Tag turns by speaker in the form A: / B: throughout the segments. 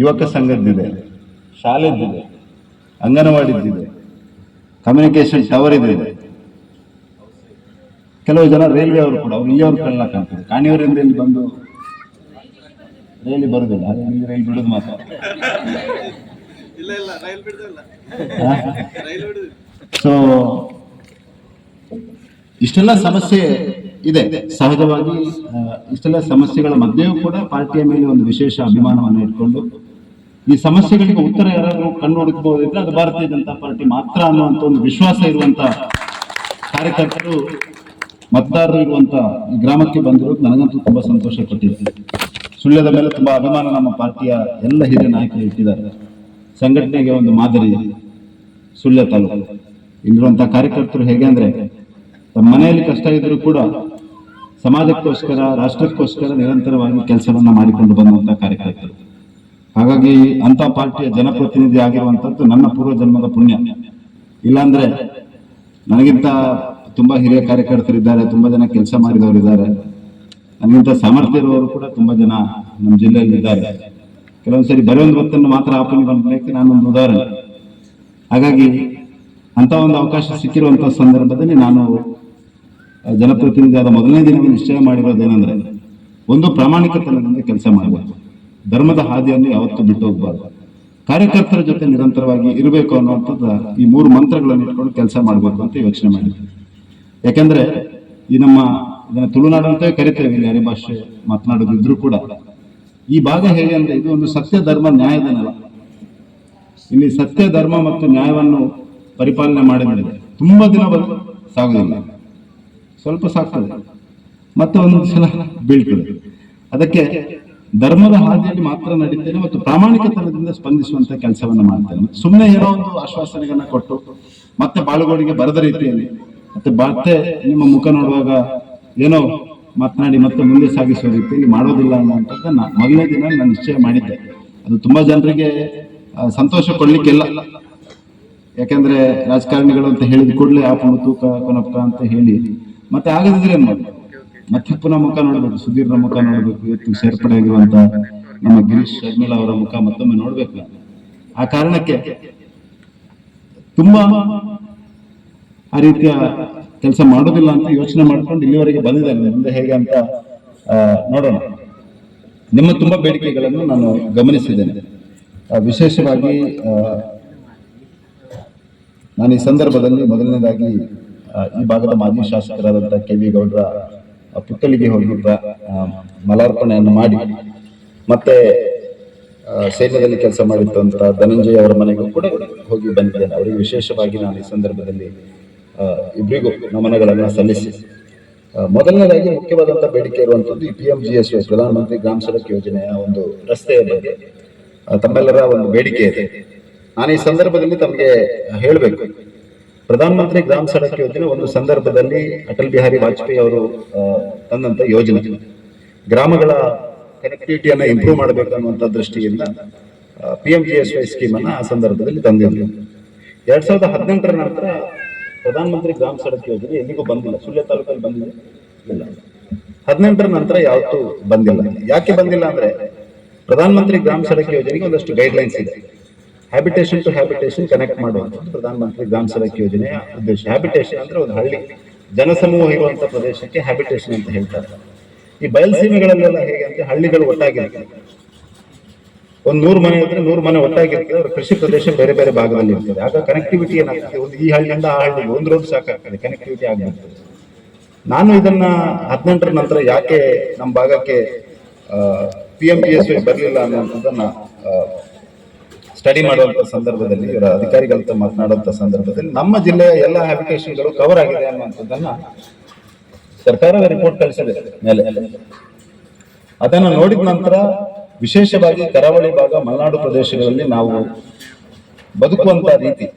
A: ಯುವಕ ಸಂಘದ್ದಿದೆ, ಶಾಲೆದ್ದಿದೆ, ಅಂಗನವಾಡಿದ್ದಿದೆ communication tower ಇದೆ ಕೆಲವು ಜನ ರೈಲ್ವೆ ಅವರು ಕೂಡ, ಅವ್ರು ಇಲ್ಲಿಯವರು ಕಳ್ಳಕ್ಕೆ ಕಾಣ್ತಾರೆ. ಕಾಣಿಯವರಿಂದ ಇಲ್ಲಿ ಬಂದು ರೈಲಿ ಬರುದಿಲ್ಲ ರೈಲ್ ಬಿಡುದು ಮಾತ್ರ. ಸೊ ಇಷ್ಟೆಲ್ಲ ಸಮಸ್ಯೆ ಇದೆ. ಸಹಜವಾಗಿ ಇಷ್ಟೆಲ್ಲ ಸಮಸ್ಯೆಗಳ ಮಧ್ಯೆಯೂ ಕೂಡ ಪಾರ್ಟಿಯ ಮೇಲೆ ಒಂದು ವಿಶೇಷ ಅಭಿಮಾನವನ್ನು ಇಟ್ಕೊಂಡು, ಈ ಸಮಸ್ಯೆಗಳಿಗೆ ಉತ್ತರ ಯಾರಾದರೂ ಕಣ್ಣು ಹುಡುಕಬಹುದಿದ್ರೆ ಅದು ಭಾರತೀಯ ಜನತಾ ಪಾರ್ಟಿ ಮಾತ್ರ ಅನ್ನುವಂಥ ಒಂದು ವಿಶ್ವಾಸ ಇರುವಂತ ಕಾರ್ಯಕರ್ತರು, ಮತದಾರರು ಇರುವಂತ ಗ್ರಾಮಕ್ಕೆ ಬಂದಿರೋದು ನನಗಂತೂ ತುಂಬಾ ಸಂತೋಷ ಪಟ್ಟಿದೆ ಸುಳ್ಯದ ಮೇಲೆ ತುಂಬಾ ಅಭಿಮಾನ ನಮ್ಮ ಪಾರ್ಟಿಯ ಎಲ್ಲ ಹಿರಿಯ ನಾಯಕರು ಇಟ್ಟಿದ್ದಾರೆ. ಸಂಘಟನೆಗೆ ಒಂದು ಮಾದರಿ, ಸುಳ್ಯ ತಾಲೂಕು. ಇಲ್ಲಿರುವಂತಹ ಕಾರ್ಯಕರ್ತರು ಹೇಗೆ ಅಂದ್ರೆ, ತಮ್ಮ ಮನೆಯಲ್ಲಿ ಕಷ್ಟ ಇದ್ರೂ ಕೂಡ ಸಮಾಜಕ್ಕೋಸ್ಕರ, ರಾಷ್ಟ್ರಕ್ಕೋಸ್ಕರ ನಿರಂತರವಾಗಿ ಕೆಲಸವನ್ನು ಮಾಡಿಕೊಂಡು ಬಂದಂತಹ ಕಾರ್ಯಕರ್ತರು. ಹಾಗಾಗಿ ಅಂತ ಪಾರ್ಟಿಯ ಜನಪ್ರತಿನಿಧಿ ಆಗಿರುವಂತದ್ದು ನನ್ನ ಪೂರ್ವ ಜನ್ಮದ ಪುಣ್ಯ. ಇಲ್ಲಾಂದ್ರೆ ನನಗಿಂತ ತುಂಬಾ ಹಿರಿಯ ಕಾರ್ಯಕರ್ತರಿದ್ದಾರೆ, ತುಂಬಾ ಜನ ಕೆಲಸ ಮಾಡಿದವರು ಇದ್ದಾರೆ ನನಗಿಂತ ಸಾಮರ್ಥ್ಯ ಇರುವವರು ಕೂಡ ತುಂಬಾ ಜನ ನಮ್ಮ ಜಿಲ್ಲೆಯಲ್ಲಿ ಇದ್ದಾರೆ ಕೆಲವೊಂದು ಸರಿ ಒಂದು ಹೊತ್ತನ್ನು ಮಾತ್ರ ಆಪಣೆ ಬಂದಕ್ಕೆ ನಾನೊಂದು ಉದಾಹರಣೆ. ಹಾಗಾಗಿ ಅಂತ ಒಂದು ಅವಕಾಶ ಸಿಕ್ಕಿರುವಂತಹ ಸಂದರ್ಭದಲ್ಲಿ ನಾನು ಜನಪ್ರತಿನಿಧಿಯಾದ ಮೊದಲನೇ ದಿನವೇ ನಿಶ್ಚಯ ಮಾಡಿರೋದೇನೆಂದ್ರೆ ಒಂದು ಪ್ರಾಮಾಣಿಕತನದಿಂದ ಕೆಲಸ ಮಾಡಬೇಕು ಧರ್ಮದ ಹಾದಿಯನ್ನು ಯಾವತ್ತೂ ಬಿಟ್ಟು ಹೋಗಬಾರ್ದು. ಕಾರ್ಯಕರ್ತರ ಜೊತೆ ನಿರಂತರವಾಗಿ ಇರಬೇಕು ಅನ್ನುವಂಥದ್ದು ಈ ಮೂರು ಮಂತ್ರಗಳನ್ನು ಇಟ್ಕೊಂಡು ಕೆಲಸ ಮಾಡಬೇಕು ಅಂತ ಯೋಚನೆ ಮಾಡಿದ್ವಿ. ಯಾಕೆಂದ್ರೆ, ಈ ನಮ್ಮ, ಇದನ್ನ ತುಳುನಾಡು ಅಂತ ಕರಿತೇವೆ, ಇಲ್ಲಿ ಭಾಷೆ ಮಾತನಾಡೋದಿದ್ರು ಕೂಡ. ಈ ಭಾಗ ಹೇಗೆ ಅಂದ್ರೆ, ಇದು ಒಂದು ಸತ್ಯ, ಧರ್ಮ ನ್ಯಾಯದ ನೆಲ ಇಲ್ಲಿ ಸತ್ಯ, ಧರ್ಮ ಮತ್ತು ನ್ಯಾಯವನ್ನು ಪರಿಪಾಲನೆ ಮಾಡಿ ಮಾಡಿದರೆ ತುಂಬಾ ದಿನ ಬರ್ತದೆ ಸ್ವಲ್ಪ ಸಾಕ್ತದೆ. ಮತ್ತೆ ಒಂದೊಂದು ಸಲ ಬೀಳ್ತದೆ. ಅದಕ್ಕೆ ಧರ್ಮದ ಹಾದಿಯಲ್ಲಿ ಮಾತ್ರ ನಡೀತೇನೆ ಮತ್ತು ಪ್ರಾಮಾಣಿಕತನದಿಂದ ಸ್ಪಂದಿಸುವಂತ ಕೆಲಸವನ್ನು ಮಾಡ್ತೇನೆ. ಸುಮ್ಮನೆ ಏನೋ ಒಂದು ಆಶ್ವಾಸನೆಗಳನ್ನ ಕೊಟ್ಟು ಮತ್ತೆ ಬಾಳುಗೋಡಿಗೆ ಬರದ ರೀತಿಯಲ್ಲಿ ಮತ್ತೆ ಮತ್ತೆ ನಿಮ್ಮ ಮುಖ ನೋಡುವಾಗ ಏನೋ ಮಾತನಾಡಿ ಮತ್ತೆ ಮುಂದೆ ಸಾಗಿಸುವ ರೀತಿಯಲ್ಲಿ ಮಾಡೋದಿಲ್ಲ ಅನ್ನುವಂಥದ್ದನ್ನ ಮೊದಲನೇ ದಿನ ನಾನು ನಿಶ್ಚಯ ಮಾಡಿದ್ದೆ. ಅದು ತುಂಬಾ ಜನರಿಗೆ ಸಂತೋಷ ಕೊಡ್ಲಿಕ್ಕಿಲ್ಲ. ಯಾಕೆಂದ್ರೆ ರಾಜಕಾರಣಿಗಳು ಅಂತ ಹೇಳಿದ ಕೂಡಲೇ ಆಪ್ ತೂಕ, ಕೊನಪ್ಪ ಅಂತ ಹೇಳಿ ಮತ್ತೆ ಆಗದಿದ್ರೆ ಏನ್ ಮಾಡ್ಬೇಕು ಮತ್ತೆ ಪುನಃ ಮುಖ ನೋಡ್ಬೇಕು, ಸುಧೀರ್ನ ಮುಖ ನೋಡ್ಬೇಕು, ಇವತ್ತು ಸೇರ್ಪಡೆ ಆಗಿರುವಂತ ನಮ್ಮ ಗಿರೀಶ್ ಶರ್ಮಿಳಾ ಅವರ ಮುಖ ಮತ್ತೊಮ್ಮೆ ನೋಡ್ಬೇಕು. ಆ ಕಾರಣಕ್ಕೆ ತುಂಬಾ ಆ ರೀತಿಯ ಕೆಲಸ ಮಾಡೋದಿಲ್ಲ ಅಂತ ಯೋಚನೆ ಮಾಡ್ಕೊಂಡು ಇಲ್ಲಿವರೆಗೆ ಬಂದಿದ್ದಾರೆ. ಮುಂದೆ ಹೇಗೆ ಅಂತ ನೋಡೋಣ. ನಿಮ್ಮ ತುಂಬಾ ಬೇಡಿಕೆಗಳನ್ನು ನಾನು ಗಮನಿಸಿದ್ದೇನೆ. ವಿಶೇಷವಾಗಿ ನಾನು ಈ ಸಂದರ್ಭದಲ್ಲಿ ಮೊದಲನೇದಾಗಿ ಈ ಭಾಗದ ಮಾಜಿ ಶಾಸಕರಾದಂತಹ ಕೆ ವಿ ಗೌಡರ ಪುತ್ತಳಿಗೆ ಹೋಗಿ ಮಲಾರ್ಪಣೆಯನ್ನು ಮಾಡಿ, ಮತ್ತೆ ಸೈನ್ಯದಲ್ಲಿ ಕೆಲಸ ಮಾಡಿದ್ದಂತ ಧನಂಜಯ ಅವರ ಮನೆಗೂ ಕೂಡ ಹೋಗಿ ಬಂದಿದ್ದೇನೆ. ಅವರಿಗೆ ವಿಶೇಷವಾಗಿ ನಾನು ಈ ಸಂದರ್ಭದಲ್ಲಿ ಇಬ್ಬರಿಗೂ ನಮನಗಳನ್ನು ಸಲ್ಲಿಸಿ ಮೊದಲನೇದಾಗಿ ಮುಖ್ಯವಾದಂತಹ ಬೇಡಿಕೆ ಇರುವಂಥದ್ದು ಈ ಪಿ ಎಂ ಜಿ ಎಸ್ ಪ್ರಧಾನಮಂತ್ರಿ ಗ್ರಾಮ ಸಡಕ್ ಯೋಜನೆಯ ಒಂದು ರಸ್ತೆಯ ಬಗ್ಗೆ. ತಮ್ಮೆಲ್ಲರ ಒಂದು ಬೇಡಿಕೆ ಇದೆ. ನಾನು ಈ ಸಂದರ್ಭದಲ್ಲಿ ತಮಗೆ ಹೇಳಬೇಕು. ಪ್ರಧಾನಮಂತ್ರಿ ಗ್ರಾಮ ಸಡಕ್ ಯೋಜನೆ ಒಂದು ಸಂದರ್ಭದಲ್ಲಿ ಅಟಲ್ ಬಿಹಾರಿ ವಾಜಪೇಯಿ ಅವರು ತಂದಂತ ಯೋಜನೆ. ಗ್ರಾಮಗಳ ಕನೆಕ್ಟಿವಿಟಿಯನ್ನು ಇಂಪ್ರೂವ್ ಮಾಡಬೇಕು ಅನ್ನುವಂಥ ದೃಷ್ಟಿಯಿಂದ P M G S Y scheme ಅನ್ನ ಆ ಸಂದರ್ಭದಲ್ಲಿ ತಂದಿದ್ರು. ಎರಡ್ ಸಾವಿರದ ಹದಿನೆಂಟರ ನಂತರ ಪ್ರಧಾನಮಂತ್ರಿ ಗ್ರಾಮ ಸಡಕ್ ಯೋಜನೆ ಎಲ್ಲಿಗೂ ಬಂದಿಲ್ಲ. ಸುಳ್ಯ ತಾಲೂಕಲ್ಲಿ ಬಂದಿಲ್ಲ. ಇಲ್ಲ. ಹದಿನೆಂಟರ ನಂತರ ಯಾವತ್ತೂ ಬಂದಿಲ್ಲ. ಯಾಕೆ ಬಂದಿಲ್ಲ ಅಂದ್ರೆ ಪ್ರಧಾನಮಂತ್ರಿ ಗ್ರಾಮ ಸಡಕ್ ಯೋಜನೆಗೆ ಒಂದಷ್ಟು ಗೈಡ್ ಲೈನ್ಸ್ ಇದೆ. ಹ್ಯಾಬಿಟೇಷನ್ ಟು ಹ್ಯಾಬಿಟೇಷನ್ ಕನೆಕ್ಟ್ ಮಾಡುವಂಥದ್ದು ಪ್ರಧಾನಮಂತ್ರಿ ಗ್ರಾಮ ಸಡಕ್ ಯೋಜನೆಯ ಉದ್ದೇಶ. ಹ್ಯಾಬಿಟೇಷನ್ ಅಂದ್ರೆ ಒಂದು ಹಳ್ಳಿ, ಜನಸಮೂಹ ಇರುವಂತ ಪ್ರದೇಶಕ್ಕೆ ಹ್ಯಾಬಿಟೇಷನ್ ಅಂತ ಹೇಳ್ತಾರೆ. ಈ ಬಯಲ್ಸೀಮೆಗಳಲ್ಲೆಲ್ಲ ಹೇಗೆ ಅಂದ್ರೆ ಹಳ್ಳಿಗಳು ಒಟ್ಟಾಗಿರ್ತವೆ. ಒಂದು ನೂರು ಮನೆ ಇದ್ರೆ ನೂರು ಮನೆ ಒಟ್ಟಾಗಿರ್ತದೆ, ಅವ್ರ ಕೃಷಿ ಪ್ರದೇಶ ಬೇರೆ ಬೇರೆ ಭಾಗದಲ್ಲಿ ಇರ್ತದೆ. ಆಗ ಕನೆಕ್ಟಿವಿಟಿ ಏನಾಗ್ತದೆ? ಒಂದು ಈ ಹಳ್ಳಿಯಿಂದ ಆ ಹಳ್ಳಿಗೆ ಒಂದು ರೋಡ್ ಸಾಕಾಗ್ತದೆ ಕನೆಕ್ಟಿವಿಟಿ ಆಗಿರ್ತದೆ ನಾನು ಇದನ್ನ ಹದಿನೆಂಟರ ನಂತರ ಯಾಕೆ ನಮ್ಮ ಭಾಗಕ್ಕೆ ಪಿ ಎಂ ಪಿ ಎಸ್ ಬರಲಿಲ್ಲ ಅನ್ನುವಂಥದ್ದನ್ನ ಸ್ಟಡಿ ಮಾಡುವಂತ ಸಂದರ್ಭದಲ್ಲಿ, ಇವರ ಅಧಿಕಾರಿಗಳ ಹತ್ರ ಮಾತನಾಡುವಂತ ಸಂದರ್ಭದಲ್ಲಿ ನಮ್ಮ ಜಿಲ್ಲೆಯ ಎಲ್ಲ ಹ್ಯಾಬಿಟೇಷನ್ಗಳು ಕವರ್ ಆಗಿದೆ ಅನ್ನುವಂಥದ್ದನ್ನ ಸರ್ಕಾರದ ರಿಪೋರ್ಟ್ ಕಳಿಸಿದೆ ಮೇಲೆ. ಅದನ್ನು ನೋಡಿದ ನಂತರ ವಿಶೇಷವಾಗಿ ಕರಾವಳಿ ಭಾಗ, ಮಲೆನಾಡು ಪ್ರದೇಶಗಳಲ್ಲಿ ನಾವು ಬದುಕುವಂತ ರೀತಿ,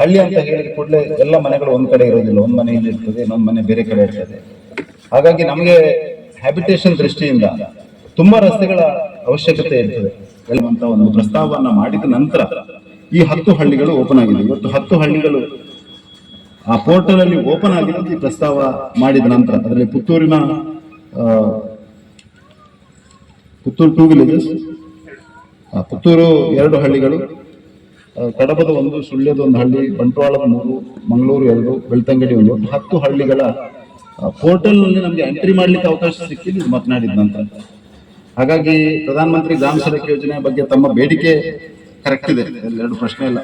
A: ಹಳ್ಳಿ ಅಂತ ಹೇಳಿದ ಕೂಡಲೇ ಎಲ್ಲ ಮನೆಗಳು ಒಂದ್ ಕಡೆ ಇರೋದಿಲ್ಲ, ಒಂದ್ ಮನೆ ಇರ್ತದೆ, ಇನ್ನೊಂದ್ ಮನೆ ಬೇರೆ ಕಡೆ ಇರ್ತದೆ. ಹಾಗಾಗಿ ನಮಗೆ ಹ್ಯಾಬಿಟೇಷನ್ ದೃಷ್ಟಿಯಿಂದ ತುಂಬಾ ರಸ್ತೆಗಳ ಅವಶ್ಯಕತೆ ಇರ್ತದೆ. ಹೇಳುವಂತ ಒಂದು ಪ್ರಸ್ತಾವವನ್ನ ಮಾಡಿದ ನಂತರ ಈ ಹತ್ತು ಹಳ್ಳಿಗಳು ಓಪನ್ ಆಗಿದೆ ಇವತ್ತು ಹತ್ತು ಹಳ್ಳಿಗಳು ಆ ಪೋರ್ಟಲ್ ಅಲ್ಲಿ ಓಪನ್ ಆಗಿರೋದು ಈ ಪ್ರಸ್ತಾವ ಮಾಡಿದ ನಂತರ. ಅದರಲ್ಲಿ ಪುತ್ತೂರಿನ ಪುತ್ತೂರು ಟೂ ವಿಲೇಜಸ್ ಪುತ್ತೂರು ಎರಡು ಹಳ್ಳಿಗಳು ಕಡಬದ ಒಂದು, ಸುಳ್ಯದ ಒಂದು ಹಳ್ಳಿ, ಬಂಟ್ವಾಳದ ಮೂರು, ಮಂಗಳೂರು ಎರಡು, ಬೆಳ್ತಂಗಡಿ ಒಂದು. ಹತ್ತು ಹಳ್ಳಿಗಳ ಪೋರ್ಟಲ್ನಲ್ಲಿ ನಮಗೆ ಎಂಟ್ರಿ ಮಾಡಲಿಕ್ಕೆ ಅವಕಾಶ ಸಿಕ್ಕಿದ್ದು ಮಾತನಾಡಿದ ನಂತರ. ಹಾಗಾಗಿ ಪ್ರಧಾನಮಂತ್ರಿ ಗ್ರಾಮ ಸಡಕ್ ಯೋಜನೆ ಬಗ್ಗೆ ತಮ್ಮ ಬೇಡಿಕೆ ಕರೆಕ್ಟ್ ಇದೆ. ಎರಡು ಪ್ರಶ್ನೆ ಇಲ್ಲ.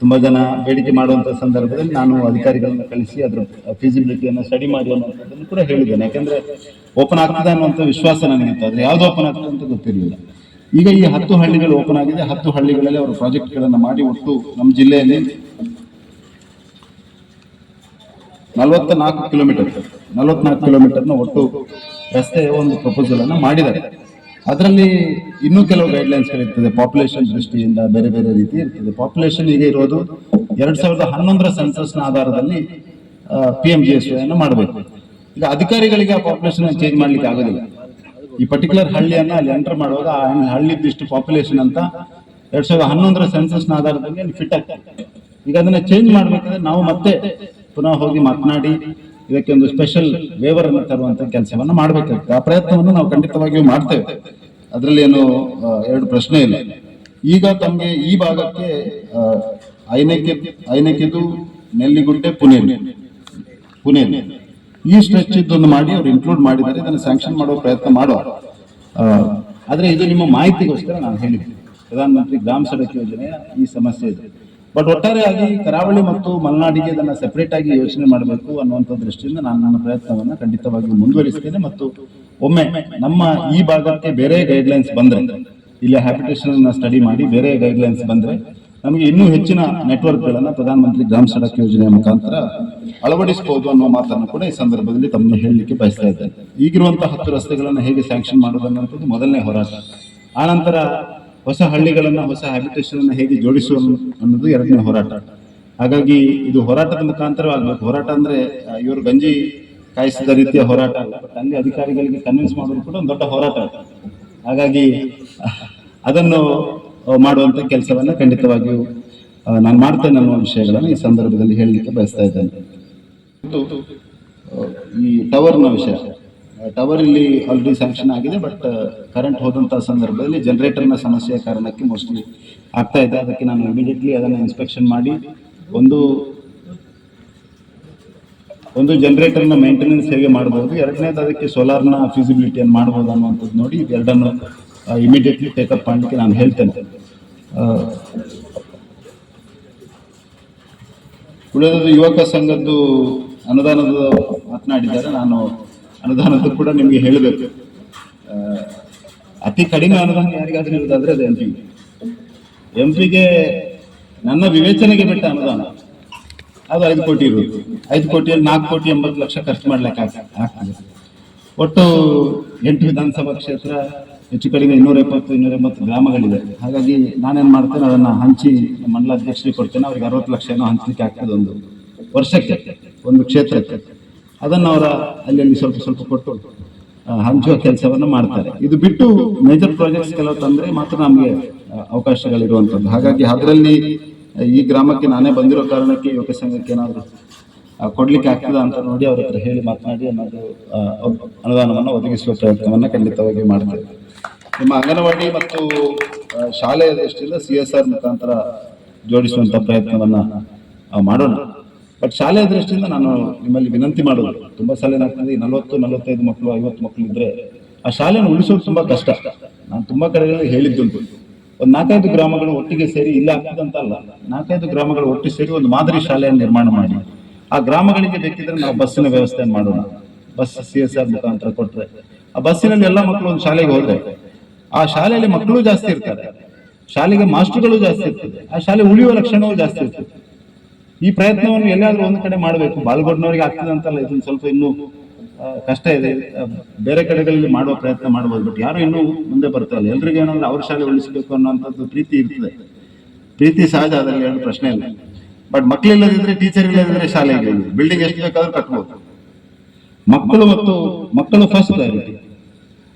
A: ತುಂಬಾ ಜನ ಬೇಡಿಕೆ ಮಾಡುವಂತ ಸಂದರ್ಭದಲ್ಲಿ ನಾನು ಅಧಿಕಾರಿಗಳನ್ನ ಕಳಿಸಿ ಅದರ ಫೀಸಿಬಿಲಿಟಿಯನ್ನು ಸ್ಟಡಿ ಮಾಡಿ ಅನ್ನೋದನ್ನು ಕೂಡ ಹೇಳಿದ್ದೇನೆ. ಯಾಕಂದ್ರೆ ಓಪನ್ ಆಗ್ತದೆ ಅನ್ನುವಂಥ ವಿಶ್ವಾಸ ನನಗಿತ್ತು ಆದರೆ ಯಾವುದು ಓಪನ್ ಆಗ್ತದೆ ಅಂತ ಗೊತ್ತಿರಲಿಲ್ಲ. ಈಗ ಈ ಹತ್ತು ಹಳ್ಳಿಗಳು ಓಪನ್ ಆಗಿದೆ. ಹತ್ತು ಹಳ್ಳಿಗಳಲ್ಲಿ ಅವರು ಪ್ರಾಜೆಕ್ಟ್ಗಳನ್ನು ಮಾಡಿ ಒಟ್ಟು ನಮ್ಮ ಜಿಲ್ಲೆಯಲ್ಲಿ ನಲವತ್ತ ನಾಲ್ಕು ಕಿಲೋಮೀಟರ್ ನಲವತ್ನಾಲ್ಕು ಕಿಲೋಮೀಟರ್ನ ಒಟ್ಟು ರಸ್ತೆಯ ಒಂದು ಪ್ರಪೋಸಲ್ ಅನ್ನ ಮಾಡಿದ್ದಾರೆ. ಅದರಲ್ಲಿ ಇನ್ನೂ ಕೆಲವು ಗೈಡ್ಲೈನ್ಸ್ ಇರ್ತದೆ. ಪಾಪ್ಯುಲೇಷನ್ ದೃಷ್ಟಿಯಿಂದ ಬೇರೆ ಬೇರೆ ರೀತಿ ಇರ್ತದೆ. ಪಾಪ್ಯುಲೇಷನ್ ಈಗ ಇರೋದು ಎರಡ್ ಸಾವಿರದ ಹನ್ನೊಂದರ ಸೆನ್ಸಸ್ನ ಆಧಾರದಲ್ಲಿ ಪಿ ಎಂ ಜಿ ಎಸ್ ಅನ್ನು ಮಾಡಬೇಕು. ಈಗ ಅಧಿಕಾರಿಗಳಿಗೆ ಆ ಪಾಪ್ಯುಲೇಷನ್ ಚೇಂಜ್ ಮಾಡ್ಲಿಕ್ಕೆ ಆಗೋದಿಲ್ಲ. ಈ ಪರ್ಟಿಕ್ಯುಲರ್ ಹಳ್ಳಿಯನ್ನ ಅಲ್ಲಿ ಎಂಟರ್ ಮಾಡುವಾಗ ಆ ಹಳ್ಳಿದಿಷ್ಟು ಪಾಪ್ಯುಲೇಷನ್ ಅಂತ ಎರಡ್ ಸಾವಿರದ ಹನ್ನೊಂದರ ಸೆನ್ಸಸ್ನ ಆಧಾರದಲ್ಲಿ ಅಲ್ಲಿ ಫಿಟ್ ಆಗ್ತದೆ. ಈಗ ಅದನ್ನ ಚೇಂಜ್ ಮಾಡ್ಬೇಕಾದ್ರೆ ನಾವು ಮತ್ತೆ ಪುನಃ ಹೋಗಿ ಮಾತನಾಡಿ ಇದಕ್ಕೆ ಒಂದು ಸ್ಪೆಷಲ್ ವೇವರ್ ಅನ್ನು ತರುವಂತ ಕೆಲಸವನ್ನು ಮಾಡಬೇಕಾಗ್ತದೆ. ಆ ಪ್ರಯತ್ನವನ್ನು ನಾವು ಖಂಡಿತವಾಗಿಯೂ ಮಾಡ್ತೇವೆ. ಅದರಲ್ಲಿ ಏನು ಎರಡು ಪ್ರಶ್ನೆ ಇಲ್ಲ. ಈಗ ತಮಗೆ ಈ ಭಾಗಕ್ಕೆ ಐನಕ್ಕೆ, ಐನಕ್ಕೆದು ನೆಲ್ಲಿಗುಡ್ಡೆ ಪುಣೆ ಪುಣೆ ಈ ಸ್ಟ್ರೆಚ್ ಇದ್ದೊಂದು ಮಾಡಿ ಅವ್ರು ಇನ್ಕ್ಲೂಡ್ ಮಾಡಿದ್ದಾರೆ. ಇದನ್ನು ಸ್ಯಾಂಕ್ಷನ್ ಮಾಡುವ ಪ್ರಯತ್ನ ಮಾಡುವ. ಆದ್ರೆ ಇದು ನಿಮ್ಮ ಮಾಹಿತಿಗೋಸ್ಕರ ನಾನು ಹೇಳಿದ್ದೀನಿ ಪ್ರಧಾನಮಂತ್ರಿ ಗ್ರಾಮ ಸಡಕ್ ಯೋಜನೆಯ ಈ ಸಮಸ್ಯೆ ಇದೆ. ಬಟ್ ಒಟ್ಟಾರೆಯಾಗಿ ಕರಾವಳಿ ಮತ್ತು ಮಲೆನಾಡಿಗೆ ಇದನ್ನ ಸೆಪರೇಟ್ ಆಗಿ ಯೋಚನೆ ಮಾಡಬೇಕು ಅನ್ನುವಂಥ ದೃಷ್ಟಿಯಿಂದ ನಾನು ನನ್ನ ಪ್ರಯತ್ನವನ್ನ ಖಂಡಿತವಾಗಿ ಮುಂದುವರಿಸ್ತೇನೆ ಮತ್ತು ಒಮ್ಮೆ ನಮ್ಮ ಈ ಭಾಗಕ್ಕೆ ಬೇರೆ ಗೈಡ್ಲೈನ್ಸ್ ಬಂದ್ರೆ, ಇಲ್ಲಿ ಹ್ಯಾಬಿಟೇಷನ್ ಸ್ಟಡಿ ಮಾಡಿ ಬೇರೆ ಗೈಡ್ಲೈನ್ಸ್ ಬಂದ್ರೆ, ನಮಗೆ ಇನ್ನೂ ಹೆಚ್ಚಿನ ನೆಟ್ವರ್ಕ್ ಗಳನ್ನ ಪ್ರಧಾನಮಂತ್ರಿ ಗ್ರಾಮ ಸಡಕ್ ಯೋಜನೆಯ ಮುಖಾಂತರ ಅಳವಡಿಸಬಹುದು ಅನ್ನೋ ಮಾತನ್ನು ಕೂಡ ಈ ಸಂದರ್ಭದಲ್ಲಿ ತಮ್ಮನ್ನು ಹೇಳಲಿಕ್ಕೆ ಬಯಸ್ತಾ ಇದ್ದೇನೆ. ಈಗಿರುವಂತಹ ಹತ್ತು ರಸ್ತೆಗಳನ್ನು ಹೇಗೆ ಸ್ಯಾಂಕ್ಷನ್ ಮಾಡೋದು ಅನ್ನೋದು ಮೊದಲನೇ ಹೋರಾಟ. ಆನಂತರ ಹೊಸ ಹಳ್ಳಿಗಳನ್ನು, ಹೊಸ ಹ್ಯಾಬಿಟೇಷನ್ ಅನ್ನ ಹೇಗೆ ಜೋಡಿಸುವ ಅನ್ನೋದು ಎರಡನೇ ಹೋರಾಟ. ಹಾಗಾಗಿ ಇದು ಹೋರಾಟದ ಮುಖಾಂತರ ಆಗ್ಬೇಕು ಹೋರಾಟ ಅಂದ್ರೆ ಇವರು ಗಂಜಿ ಕಾಯಿಸಿದ ರೀತಿಯ ಹೋರಾಟ ಅಲ್ಲ. ಬಟ್ ಅಲ್ಲಿ ಅಧಿಕಾರಿಗಳಿಗೆ ಕನ್ವಿನ್ಸ್ ಮಾಡೋದು ಕೂಡ ಒಂದು ದೊಡ್ಡ ಹೋರಾಟ ಹಾಗಾಗಿ, ಅದನ್ನು ಮಾಡುವಂತ ಕೆಲಸವನ್ನ ಖಂಡಿತವಾಗಿಯೂ ನಾನು ಮಾಡ್ತೇನೆ ಅನ್ನುವ ವಿಷಯಗಳನ್ನು ಈ ಸಂದರ್ಭದಲ್ಲಿ ಹೇಳಲಿಕ್ಕೆ ಬಯಸ್ತಾ ಇದ್ದೇನೆ. ಈ ಟವರ್ನ ವಿಷಯ. ಟವರ್ ಇಲ್ಲಿ ಆಲ್ರೆಡಿ ಸ್ಯಾಂಕ್ಷನ್ ಆಗಿದೆ ಬಟ್ ಕರೆಂಟ್ ಹೋದಂಥ ಸಂದರ್ಭದಲ್ಲಿ ಜನರೇಟರ್ನ ಸಮಸ್ಯೆಯ ಕಾರಣಕ್ಕೆ ಮೋಸ್ಟ್ಲಿ ಆಗ್ತಾ ಇದೆ. ಅದಕ್ಕೆ ನಾನು ಇಮಿಡಿಯೇಟ್ಲಿ ಅದನ್ನು ಇನ್ಸ್ಪೆಕ್ಷನ್ ಮಾಡಿ, ಒಂದು ಒಂದು ಜನರೇಟರ್ನ ಮೇಂಟೆನೆನ್ಸ್ ಹೇಗೆ ಮಾಡಬಹುದು ಎರಡನೇದು ಅದಕ್ಕೆ ಸೋಲಾರ್ನ ಫಿಸಿಬಿಲಿಟಿಯನ್ನು ಮಾಡಬಹುದು ಅನ್ನುವಂಥದ್ದು ನೋಡಿ ಎರಡನ್ನು ಇಮಿಡಿಯೇಟ್ಲಿ ಟೇಕಪ್ ಮಾಡಲಿಕ್ಕೆ ನಾನು ಹೇಳ್ತೇನೆ. ಉಳಿದ ಉಳಿದದ್ದು ಯುವಕ ಸಂಘದ್ದು ಅನುದಾನದ ಮಾತನಾಡಿದ್ದಾರೆ. ನಾನು ಅನುದಾನದ ಕೂಡ ನಿಮಗೆ ಹೇಳಬೇಕು. ಅತಿ ಕಡಿಮೆ ಅನುದಾನ ಯಾರಿಗಾದ್ರೂ ಇರೋದಾದ್ರೆ ಅದು ಎಂ ಪಿ ಎಂ ಪಿಗೆ ನನ್ನ ವಿವೇಚನೆಗೆ ಬಿಟ್ಟ ಅನುದಾನ ಅದು ಐದು ಕೋಟಿ ಇರುವುದು ಐದು ಕೋಟಿಯಲ್ಲಿ ನಾಲ್ಕು ಕೋಟಿ ಎಂಬತ್ತು ಲಕ್ಷ ಖರ್ಚು ಮಾಡ್ಲಿಕ್ಕೆ ಆಗ್- ಆಗ್ತದೆ. ಒಟ್ಟು ಎಂಟು ವಿಧಾನಸಭಾ ಕ್ಷೇತ್ರ, ಹೆಚ್ಚು ಕಡಿಮೆ ಇನ್ನೂರ ಎಪ್ಪತ್ತು, ಇನ್ನೂರ ಎಂಬತ್ತು ಗ್ರಾಮಗಳಿದೆ. ಹಾಗಾಗಿ ನಾನೇನು ಮಾಡ್ತೇನೆ, ಅದನ್ನ ಹಂಚಿ ಮಂಡಲಾಧ್ಯಕ್ಷರಿಗೆ ಕೊಡ್ತೇನೆ. ಅವ್ರಿಗೆ ಅರವತ್ತು ಲಕ್ಷ ಏನೋ ಹಂಚಲಿಕ್ಕೆ ಆಗ್ತದೆ ಒಂದು ವರ್ಷಕ್ಕೆ, ಒಂದು ಕ್ಷೇತ್ರಕ್ಕೆ. ಅದನ್ನು ಅವರ ಅಲ್ಲಿ ಸ್ವಲ್ಪ ಸ್ವಲ್ಪ ಕೊಟ್ಟು ಹಂಚುವ ಕೆಲಸವನ್ನು ಮಾಡ್ತಾರೆ. ಇದು ಬಿಟ್ಟು ಮೇಜರ್ ಪ್ರಾಜೆಕ್ಟ್ಸ್ ಕೆಲವು ತಂದ್ರೆ ಮಾತ್ರ ನಮಗೆ ಅವಕಾಶಗಳಿರುವಂಥದ್ದು ಹಾಗಾಗಿ ಅದರಲ್ಲಿ, ಈ ಗ್ರಾಮಕ್ಕೆ ನಾನೇ ಬಂದಿರೋ ಕಾರಣಕ್ಕೆ ಯುವಕ ಸಂಘಕ್ಕೆ ಏನಾದರೂ ಕೊಡ್ಲಿಕ್ಕೆ ಆಗ್ತದ ಅಂತ ನೋಡಿ ಅವ್ರ ಹತ್ರ ಹೇಳಿ ಮಾತನಾಡಿ ಅನ್ನೋದು ಅನುದಾನವನ್ನು ಒದಗಿಸುವ ಪ್ರಯತ್ನವನ್ನ ಖಂಡಿತವಾಗಿ ಮಾಡ್ತೇವೆ. ನಿಮ್ಮ ಅಂಗನವಾಡಿ ಮತ್ತು ಶಾಲೆಯ ದೃಷ್ಟಿಯಿಂದ ಸಿ ಎಸ್ ಆರ್ ಮುಖಾಂತರ ಜೋಡಿಸುವಂತ ಪ್ರಯತ್ನವನ್ನ ಮಾಡೋಣ. ಬಟ್ ಶಾಲೆಯ ದೃಷ್ಟಿಯಿಂದ ನಾನು ನಿಮ್ಮಲ್ಲಿ ವಿನಂತಿ ಮಾಡೋದು ತುಂಬಾ ಸಲ ಏನಾಗ್ತದೆ ಈ ನಲವತ್ತು, ನಲವತ್ತೈದು ಮಕ್ಕಳು, ಐವತ್ತು ಮಕ್ಕಳು ಇದ್ರೆ ಆ ಶಾಲೆಯನ್ನು ಉಳಿಸೋದು ತುಂಬಾ ಕಷ್ಟ. ನಾನು ತುಂಬಾ ಕಡೆಗಳಲ್ಲಿ ಹೇಳಿದ್ದುಂಟು. ಒಂದು ನಾಲ್ಕೈದು ಗ್ರಾಮಗಳು ಒಟ್ಟಿಗೆ ಸೇರಿ ಇಲ್ಲ ಆಗ್ತದಂತ ಅಲ್ಲ, ನಾಲ್ಕೈದು ಗ್ರಾಮಗಳು ಒಟ್ಟು ಸೇರಿ ಒಂದು ಮಾದರಿ ಶಾಲೆಯನ್ನು ನಿರ್ಮಾಣ ಮಾಡಿ. ಆ ಗ್ರಾಮಗಳಿಗೆ ಬೇಕಿದ್ರೆ ನಾವು ಬಸ್ಸಿನ ವ್ಯವಸ್ಥೆಯನ್ನು ಮಾಡೋಣ. ಬಸ್ ಸಿ ಎಸ್ ಆರ್ ಮುಖಾಂತರ ಕೊಟ್ರೆ. ಆ ಬಸ್ಸಿನಲ್ಲಿ ಎಲ್ಲ ಮಕ್ಕಳು ಒಂದು ಶಾಲೆಗೆ ಹೋದ್ರೆ, ಆ ಶಾಲೆಯಲ್ಲಿ ಮಕ್ಕಳು ಜಾಸ್ತಿ ಇರ್ತಾರೆ. ಶಾಲೆಗೆ ಮಾಸ್ಟರ್ಗಳು ಜಾಸ್ತಿ ಇರ್ತದೆ. ಆ ಶಾಲೆ ಉಳಿಯುವ ಲಕ್ಷಣವೂ ಜಾಸ್ತಿ ಇರ್ತದೆ. ಈ ಪ್ರಯತ್ನವನ್ನು ಎಲ್ಲಾದ್ರೂ ಒಂದು ಕಡೆ ಮಾಡಬೇಕು. ಬಾಲ್ಗೋಡ್ನವರಿಗೆ ಆಗ್ತದೆ ಅಂತಲ್ಲ ಇದನ್ನು ಸ್ವಲ್ಪ ಇನ್ನೂ ಕಷ್ಟ ಇದೆ. ಬೇರೆ ಕಡೆಗಳಲ್ಲಿ ಮಾಡುವ ಪ್ರಯತ್ನ ಮಾಡಬಹುದು ಬಟ್ ಯಾರು ಇನ್ನೂ ಮುಂದೆ ಬರ್ತಾ ಇಲ್ಲ. ಎಲ್ರಿಗೂ ಏನಂದ್ರೆ ಅವ್ರ ಶಾಲೆ ಉಳಿಸಬೇಕು ಅನ್ನೋಂಥದ್ದು ಪ್ರೀತಿ ಇರ್ತದೆ. ಪ್ರೀತಿ ಸಹಜ, ಅದರಲ್ಲಿ ಎರಡು ಪ್ರಶ್ನೆ ಇಲ್ಲ. ಬಟ್ ಮಕ್ಕಳಿಲ್ಲದಿದ್ರೆ ಟೀಚರ್ ಇಲ್ಲದಿದ್ರೆ ಶಾಲೆ ಬಿಲ್ಡಿಂಗ್ ಎಷ್ಟು ಬೇಕಾದ್ರೂ ಕಟ್ಬೋದು. ಮಕ್ಕಳು ಮತ್ತು ಮಕ್ಕಳು ಫಸ್ಟ್ ಪ್ರಯಾರಿಟಿ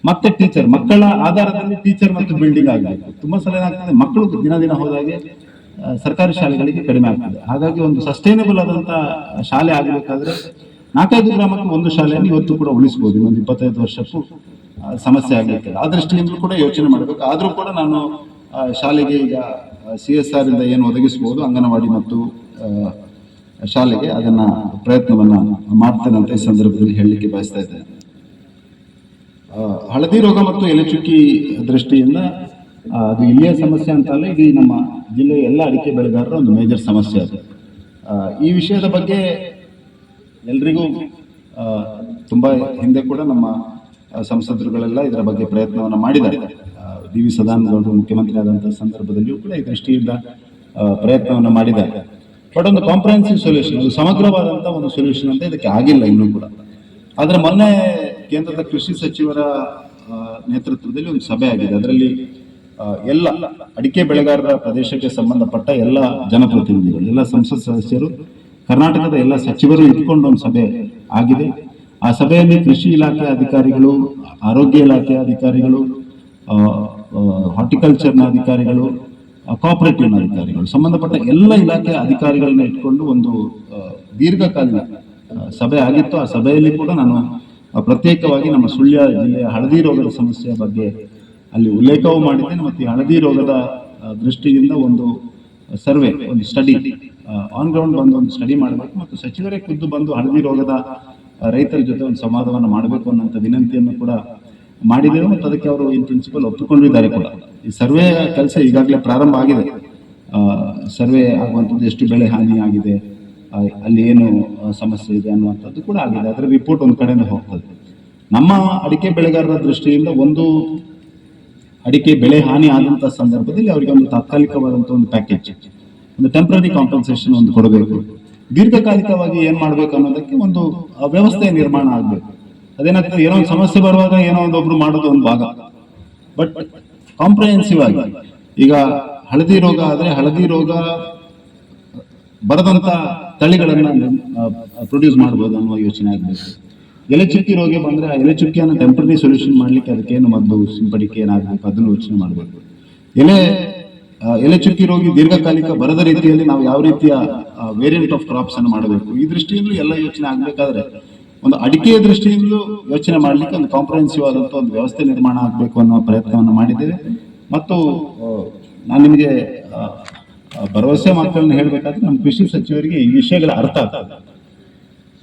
A: ಮತ್ತೆ ಟೀಚರ್ ಮಕ್ಕಳ ಆಧಾರದಲ್ಲಿ ಟೀಚರ್ ಮತ್ತು ಬಿಲ್ಡಿಂಗ್ ಆಗಬೇಕು. ತುಂಬಾ ಸಲ ಏನಾಗ್ತದೆ, ಮಕ್ಕಳು ದಿನ ದಿನ ಹೋದಾಗೆ ಸರ್ಕಾರಿ ಶಾಲೆಗಳಿಗೆ ಕಡಿಮೆ ಆಗ್ತದೆ. ಹಾಗಾಗಿ ಒಂದು ಸಸ್ಟೈನಬಲ್ ಆದಂತ ಶಾಲೆ ಆಗಬೇಕಾದ್ರೆ ನಾಲ್ಕೈದು ಗ್ರಾಮಕ್ಕೆ ಒಂದು ಶಾಲೆಯನ್ನು ಇವತ್ತು ಕೂಡ ಉಳಿಸಬಹುದು ಒಂದು ಇಪ್ಪತ್ತೈದು ವರ್ಷಕ್ಕೂ ಸಮಸ್ಯೆ ಆಗಲಿಕ್ಕೆ ಆ ದೃಷ್ಟಿಯಿಂದ ಕೂಡ ಯೋಚನೆ ಮಾಡಬೇಕು. ಆದರೂ ಕೂಡ ನಾನು ಶಾಲೆಗೆ ಈಗ ಸಿ ಎಸ್ ಆರ್ ಇಂದ ಏನು ಒದಗಿಸಬಹುದು ಅಂಗನವಾಡಿ ಮತ್ತು ಶಾಲೆಗೆ ಅದನ್ನ ಪ್ರಯತ್ನವನ್ನ ಮಾಡ್ತೇನೆ ಅಂತ ಈ ಸಂದರ್ಭದಲ್ಲಿ ಹೇಳಲಿಕ್ಕೆ ಬಯಸ್ತಾ ಇದ್ದೇನೆ. ಹಳದಿ ರೋಗ ಮತ್ತು ಎಲೆಚುಕ್ಕಿ ದೃಷ್ಟಿಯಿಂದ ಅದು ಇಲ್ಲಿಯ ಸಮಸ್ಯೆ ಅಂತ ಅಲ್ಲ ಇಡೀ ನಮ್ಮ ಜಿಲ್ಲೆಯ ಎಲ್ಲ ಅಡಿಕೆ ಬೆಳೆಗಾರರ ಒಂದು ಮೇಜರ್ ಸಮಸ್ಯೆ ಅದು. ಈ ವಿಷಯದ ಬಗ್ಗೆ ಎಲ್ರಿಗೂ ತುಂಬ ಹಿಂದೆ ಕೂಡ ನಮ್ಮ ಸಂಸದರುಗಳೆಲ್ಲ ಇದರ ಬಗ್ಗೆ ಪ್ರಯತ್ನವನ್ನು ಮಾಡಿದ್ದಾರೆ. ಡಿ ವಿ ಸದಾನಂದಗೌಡರು ಮುಖ್ಯಮಂತ್ರಿ ಆದಂತಹ ಸಂದರ್ಭದಲ್ಲಿಯೂ ಕೂಡ ಈ ದೃಷ್ಟಿಯಿಂದ ಪ್ರಯತ್ನವನ್ನು ಮಾಡಿದ್ದಾರೆ. ಬಟ್ ಒಂದು ಕಾಂಪ್ರಹೆನ್ಸಿವ್ ಸೊಲ್ಯೂಷನ್ ಒಂದು ಸಮಗ್ರವಾದಂಥ ಒಂದು ಸೊಲ್ಯೂಷನ್ ಅಂತ ಇದಕ್ಕೆ ಆಗಿಲ್ಲ ಇನ್ನೂ ಕೂಡ. ಆದರೆ ಮೊನ್ನೆ ಕೇಂದ್ರದ ಕೃಷಿ ಸಚಿವರ ನೇತೃತ್ವದಲ್ಲಿ ಒಂದು ಸಭೆ ಆಗಿದೆ. ಅದರಲ್ಲಿ ಎಲ್ಲ ಅಡಿಕೆ ಬೆಳೆಗಾರರ ಪ್ರದೇಶಕ್ಕೆ ಸಂಬಂಧಪಟ್ಟ ಎಲ್ಲ ಜನಪ್ರತಿನಿಧಿಗಳು, ಎಲ್ಲ ಸಂಸತ್ ಸದಸ್ಯರು, ಕರ್ನಾಟಕದ ಎಲ್ಲ ಸಚಿವರು ಇಟ್ಕೊಂಡು ಒಂದು ಸಭೆ ಆಗಿದೆ. ಆ ಸಭೆಯಲ್ಲಿ ಕೃಷಿ ಇಲಾಖೆ ಅಧಿಕಾರಿಗಳು, ಆರೋಗ್ಯ ಇಲಾಖೆ ಅಧಿಕಾರಿಗಳು ಹಾರ್ಟಿಕಲ್ಚರ್ನ ಅಧಿಕಾರಿಗಳು ಕೋಆಪರೇಟಿವ್ನ ಅಧಿಕಾರಿಗಳು, ಸಂಬಂಧಪಟ್ಟ ಎಲ್ಲ ಇಲಾಖೆ ಅಧಿಕಾರಿಗಳನ್ನ ಇಟ್ಕೊಂಡು ಒಂದು ದೀರ್ಘಕಾಲೀನ ಸಭೆ ಆಗಿತ್ತು. ಆ ಸಭೆಯಲ್ಲಿ ಕೂಡ ನಾನು ಪ್ರತ್ಯೇಕವಾಗಿ ನಮ್ಮ ಸುಳ್ಯ ಜಿಲ್ಲೆಯ ಹಳದಿ ರೋಗದ ಸಮಸ್ಯೆಯ ಬಗ್ಗೆ ಅಲ್ಲಿ ಉಲ್ಲೇಖವೂ ಮಾಡಿದ್ದೇನೆ ಮತ್ತು ಹಳದಿ ರೋಗದ ದೃಷ್ಟಿಯಿಂದ ಒಂದು ಸರ್ವೆ, ಒಂದು ಸ್ಟಡಿ ಆನ್ ಗ್ರೌಂಡ್ ಬಂದು ಒಂದು ಸ್ಟಡಿ ಮಾಡಬೇಕು ಮತ್ತು ಸಚಿವರೇ ಖುದ್ದು ಬಂದು ಹಳದಿ ರೋಗದ ರೈತರ ಜೊತೆ ಒಂದು ಸಂವಾದವನ್ನು ಮಾಡಬೇಕು ಅನ್ನೋಂಥ ವಿನಂತಿಯನ್ನು ಕೂಡ ಮಾಡಿದ್ದೇವೆ ಮತ್ತು ಅದಕ್ಕೆ ಅವರು ಇನ್ ಪ್ರಿನ್ಸಿಪಲ್ ಒಪ್ಪಿಕೊಂಡಿದ್ದಾರೆ ಕೂಡ. ಈ ಸರ್ವೆ ಕೆಲಸ ಈಗಾಗಲೇ ಪ್ರಾರಂಭ ಆಗಿದೆ. ಸರ್ವೆ ಆಗುವಂಥದ್ದು ಎಷ್ಟು ಬೆಳೆ ಹಾನಿ ಆಗಿದೆ ಅಲ್ಲಿ ಏನು ಸಮಸ್ಯೆ ಇದೆ ಅನ್ನುವಂಥದ್ದು ಕೂಡ ಆಗಿದೆ. ಅದರ ರಿಪೋರ್ಟ್ ಒಂದು ಕಡೆಯಿಂದ ಹೋಗ್ತದೆ. ನಮ್ಮ ಅಡಿಕೆ ಬೆಳೆಗಾರರ ದೃಷ್ಟಿಯಿಂದ ಒಂದು ಅಡಿಕೆ ಬೆಳೆ ಹಾನಿ ಆದಂತಹ ಸಂದರ್ಭದಲ್ಲಿ ಅವರಿಗೆ ಒಂದು ತಾತ್ಕಾಲಿಕವಾದಂತಹ ಒಂದು ಪ್ಯಾಕೇಜ್ ಒಂದು ಟೆಂಪ್ರರಿ ಕಾಂಪನ್ಸೇಷನ್ ಒಂದು ಕೊಡಬೇಕು. ದೀರ್ಘಕಾಲಿಕವಾಗಿ ಏನ್ ಮಾಡ್ಬೇಕು ಅನ್ನೋದಕ್ಕೆ ಒಂದು ವ್ಯವಸ್ಥೆ ನಿರ್ಮಾಣ ಆಗಬೇಕು. ಅದೇನಾಗ್ತದೆ, ಏನೋ ಒಂದು ಸಮಸ್ಯೆ ಬರುವಾಗ ಏನೋ ಒಂದು ಒಬ್ರು ಮಾಡೋದು ಒಂದು ಭಾಗ. ಬಟ್ ಕಾಂಪ್ರಹೆನ್ಸಿವ್ ಆಗಿ, ಈಗ ಹಳದಿ ರೋಗ ಆದ್ರೆ ಹಳದಿ ರೋಗ ಬರದಂತ ತಳಿಗಳನ್ನ ಪ್ರೊಡ್ಯೂಸ್ ಮಾಡ್ಬೋದು ಅನ್ನುವ ಯೋಚನೆ ಆಗಬೇಕು. ಎಲೆ ಚುಕ್ಕಿ ರೋಗ ಬಂದ್ರೆ ಆ ಎಲೆ ಚುಕ್ಕಿಯನ್ನು ಟೆಂಪ್ರರಿ ಸೊಲ್ಯೂಷನ್ ಮಾಡ್ಲಿಕ್ಕೆ ಅದಕ್ಕೆ ಏನು ಮದ್ದು ಸಿಂಪಡಿಕೆ ಏನಾಗಬೇಕು ಅದನ್ನು ಯೋಚನೆ ಮಾಡಬೇಕು ಎಲೆ ಎಲೆಚುಕ್ಕಿ ಎಲೆ ಚುಕ್ಕಿ ರೋಗಿ ದೀರ್ಘಕಾಲಿಕ ಬರದ ರೀತಿಯಲ್ಲಿ ನಾವು ಯಾವ ರೀತಿಯ ವೇರಿಯಂಟ್ ಆಫ್ ಕ್ರಾಪ್ಸ್ ಅನ್ನು ಮಾಡಬೇಕು? ಈ ದೃಷ್ಟಿಯಿಂದಲೂ ಎಲ್ಲ ಯೋಚನೆ ಆಗಬೇಕಾದ್ರೆ ಒಂದು ಅಡಿಕೆಯ ದೃಷ್ಟಿಯಿಂದಲೂ ಯೋಚನೆ ಮಾಡ್ಲಿಕ್ಕೆ ಒಂದು ಕಾಂಪ್ರಹೆನ್ಸಿವ್ ಆದಂತ ಒಂದು ವ್ಯವಸ್ಥೆ ನಿರ್ಮಾಣ ಆಗಬೇಕು ಅನ್ನೋ ಪ್ರಯತ್ನವನ್ನು ಮಾಡಿದ್ದೇವೆ. ಮತ್ತು ನಾನು ನಿಮಗೆ ಭರವಸೆ ಮಾತುಗಳನ್ನು ಹೇಳಬೇಕಾದ್ರೆ ನಮ್ಮ ಕೃಷಿ ಸಚಿವರಿಗೆ ಈ ವಿಷಯಗಳ ಅರ್ಥ ಆಗ್ತದೆ.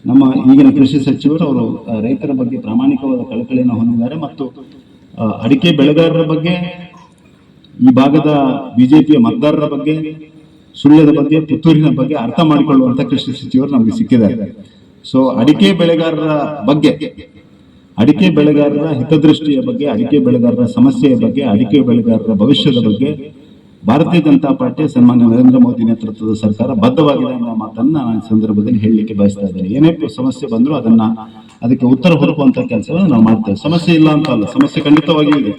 A: ನಮ್ಮ ಈಗಿನ ಕೃಷಿ ಸಚಿವರು ಅವರು ರೈತರ ಬಗ್ಗೆ ಪ್ರಾಮಾಣಿಕವಾದ ಕಳಕಳಿಯನ್ನು ಹೊಂದಿದ್ದಾರೆ ಮತ್ತು ಅಡಿಕೆ ಬೆಳೆಗಾರರ ಬಗ್ಗೆ, ಈ ಭಾಗದ ಬಿಜೆಪಿಯ ಮತದಾರರ ಬಗ್ಗೆ, ಸುಳ್ಯದ ಬಗ್ಗೆ, ಪುತ್ತೂರಿನ ಬಗ್ಗೆ ಅರ್ಥ ಮಾಡಿಕೊಳ್ಳುವಂತ ಕೃಷಿ ಸಚಿವರು ನಮಗೆ ಸಿಕ್ಕಿದ್ದಾರೆ. ಸೊ ಅಡಿಕೆ ಬೆಳೆಗಾರರ ಬಗ್ಗೆ, ಅಡಿಕೆ ಬೆಳೆಗಾರರ ಹಿತದೃಷ್ಟಿಯ ಬಗ್ಗೆ, ಅಡಿಕೆ ಬೆಳೆಗಾರರ ಸಮಸ್ಯೆಯ ಬಗ್ಗೆ, ಅಡಿಕೆ ಬೆಳೆಗಾರರ ಭವಿಷ್ಯದ ಬಗ್ಗೆ ಭಾರತೀಯ ಜನತಾ ಪಾರ್ಟಿ ಸನ್ಮಾನ್ಯ ನರೇಂದ್ರ ಮೋದಿ ನೇತೃತ್ವದ ಸರ್ಕಾರ ಬದ್ಧವಾಗಿದೆ ಅನ್ನೋ ಮಾತನ್ನ ನಾನು ಈ ಸಂದರ್ಭದಲ್ಲಿ ಹೇಳಲಿಕ್ಕೆ ಬಯಸ್ತಾ ಇದ್ದೇನೆ. ಏನೇ ಸಮಸ್ಯೆ ಬಂದರೂ ಅದನ್ನ ಅದಕ್ಕೆ ಉತ್ತರ ಹುಡುಕುವಂತ ಕೆಲಸವನ್ನು ನಾವು ಮಾಡ್ತೇವೆ. ಸಮಸ್ಯೆ ಇಲ್ಲ ಅಂತ ಅಲ್ಲ, ಸಮಸ್ಯೆ ಖಂಡಿತವಾಗಿಯೂ ಇದೆ.